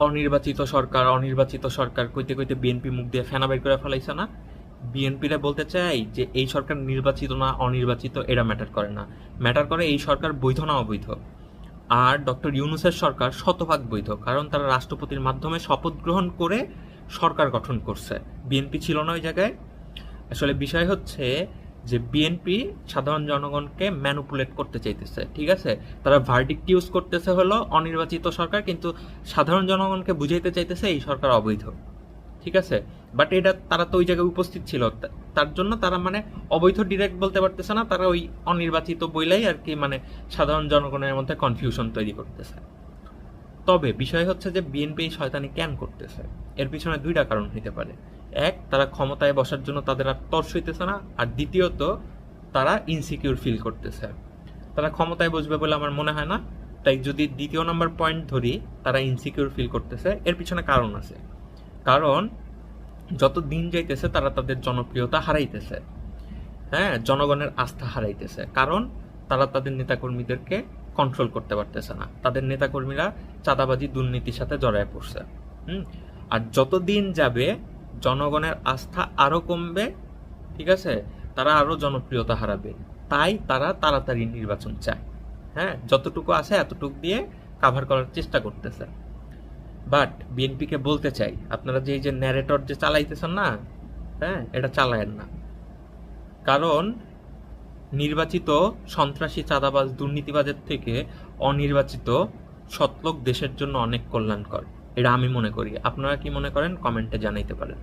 অনির্বাচিত সরকার অনির্বাচিত সরকার কইতে কইতে বিএনপি মুখ দিয়ে ফেনা বের করে ফেলাইছে না। বিএনপিরা বলতে চাই যে, এই সরকার নির্বাচিত না, অনির্বাচিত এরা ম্যাটার করে না। ম্যাটার করে এই সরকার বৈধ না অবৈধ। আর ডক্টর ইউনুসের সরকার শতভাগ বৈধ, কারণ তারা রাষ্ট্রপতির মাধ্যমে শপথ গ্রহণ করে সরকার গঠন করছে। বিএনপি ছিল না ওই জায়গায়। আসলে বিষয় হচ্ছে যে বিএনপি সাধারণ জনগণকে ম্যানুপুলেট করতে চাইতেছে, ঠিক আছে? তারা ভার্ডিক্ট ইউজ করতেছে হলো অনির্বাচিত সরকার, কিন্তু সাধারণ জনগণকে বুঝাইতে চাইতেছে এই সরকার অবৈধ, ঠিক আছে? বাট এটা তারা তো ওই জায়গায় উপস্থিত ছিল তার জন্য তারা মানে অবৈধ ডিরেক্ট বলতে পারতেছে না, তারা ওই অনির্বাচিত বইলাই আর কি মানে সাধারণ জনগণের মধ্যে কনফিউশন তৈরি করতেছে। তবে বিষয় হচ্ছে যে বিএনপি শয়তানি কেন করতেছে? এর পিছনে দুইটা কারণ হইতে পারে। এক, তারা ক্ষমতায় বসার জন্য তাদের আর তর্স হইতেছে না, আর দ্বিতীয়ত, তারা ইনসিকিউর ফিল করতেছে। তারা ক্ষমতায় বসবে বলে আমার মনে হয় না, তাই যদি দ্বিতীয় নাম্বার পয়েন্ট ধরি, তারা ইনসিকিউর ফিল করতেছে, এর পিছনে কারণ আছে। কারণ, যত দিন যাইতেছে, তারা তাদের জনপ্রিয়তা হারাইতেছে। হ্যাঁ জনগণের আস্থা হারাইতেছে। কারণ, তারা তাদের নেতাকর্মীদেরকে কন্ট্রোল করতে পারতেছে না। তাদের নেতাকর্মীরা চাঁদাবাজি দুর্নীতির সাথে জড়ায় পড়ছে। হুম? আর যত দিন যাবে জনগণের আস্থা আরও কমবে, ঠিক আছে? তারা আরও জনপ্রিয়তা হারাবে। তাই তারা তাড়াতাড়ি নির্বাচন চায়। হ্যাঁ যতটুকু আছে এতটুকু দিয়ে কাভার করার চেষ্টা করতেছে। বাট বিএনপিকে বলতে চাই, আপনারা যে এই যে ন্যারেটর যে চালাইতেছেন না হ্যাঁ এটা চালায়েন না। কারণ নির্বাচিত সন্ত্রাসী, চাঁদাবাজ, দুর্নীতিবাজের থেকে অনির্বাচিত সৎলোক দেশের জন্য অনেক কল্যাণকর। এটা আমি মনে করি। আপনারা কি মনে করেন? কমেন্টে জানাইতে পারেন।